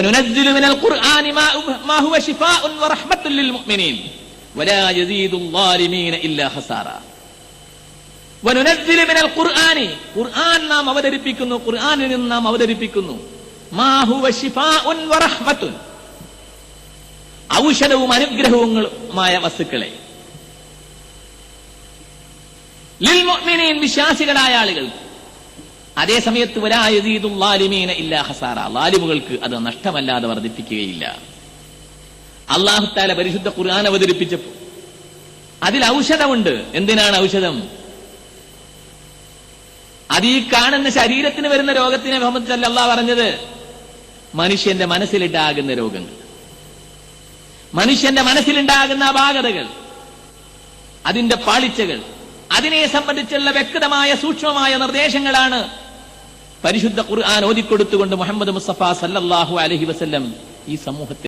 وننزل من القرآن ما ما هو شفاء ورحمة للمؤمنين ولا يزيد الظالمين إلا خسارا وننزل من القرآن ഖുർആൻ നാം അവതരിപ്പിക്കുന്നു ഖുർആനിൽ നിന്ന് നാം അവതരിപ്പിക്കുന്നു മാ ഹുവ ശിഫാഉൻ വറഹ്മത്തുൻ ഔഷധവും അനുഗ്രഹവുമായ വസ്തുക്കളെ ലിൽ മുഅ്മിനീൻ വിശ്വാസികളായ ആളുകൾ അതേ സമയത്ത് വരായതീതുല്ലാലിമീന ഇല്ല ഹസാറ ലാലിമുകൾക്ക് അത് നഷ്ടമല്ലാതെ വർദ്ധിപ്പിക്കുകയില്ല. അള്ളാഹുത്താല പരിശുദ്ധ ഖുർആൻ അവതരിപ്പിച്ചപ്പോൾ അതിൽ ഔഷധമുണ്ട്. എന്തിനാണ് ഔഷധം? അത് ഈ കാണുന്ന ശരീരത്തിന് വരുന്ന രോഗത്തിനെ മുഹമ്മദ് സല്ലല്ലാഹു പറഞ്ഞത് മനുഷ്യന്റെ മനസ്സിലുണ്ടാകുന്ന രോഗങ്ങൾ. മനുഷ്യന്റെ മനസ്സിലുണ്ടാകുന്ന അപാകതകൾ. അതിന്റെ പാളിച്ചകൾ. അതിനെ സംബന്ധിച്ചുള്ള വ്യക്തമായ സൂക്ഷ്മമായ നിർദ്ദേശങ്ങളാണ് പരിശുദ്ധ ഖുർആൻ ഓതിക്കൊടുത്തുകൊണ്ട് മുഹമ്മദ് മുസ്തഫ സല്ലല്ലാഹു അലഹി വസല്ലം ഈ സമൂഹത്തിൽ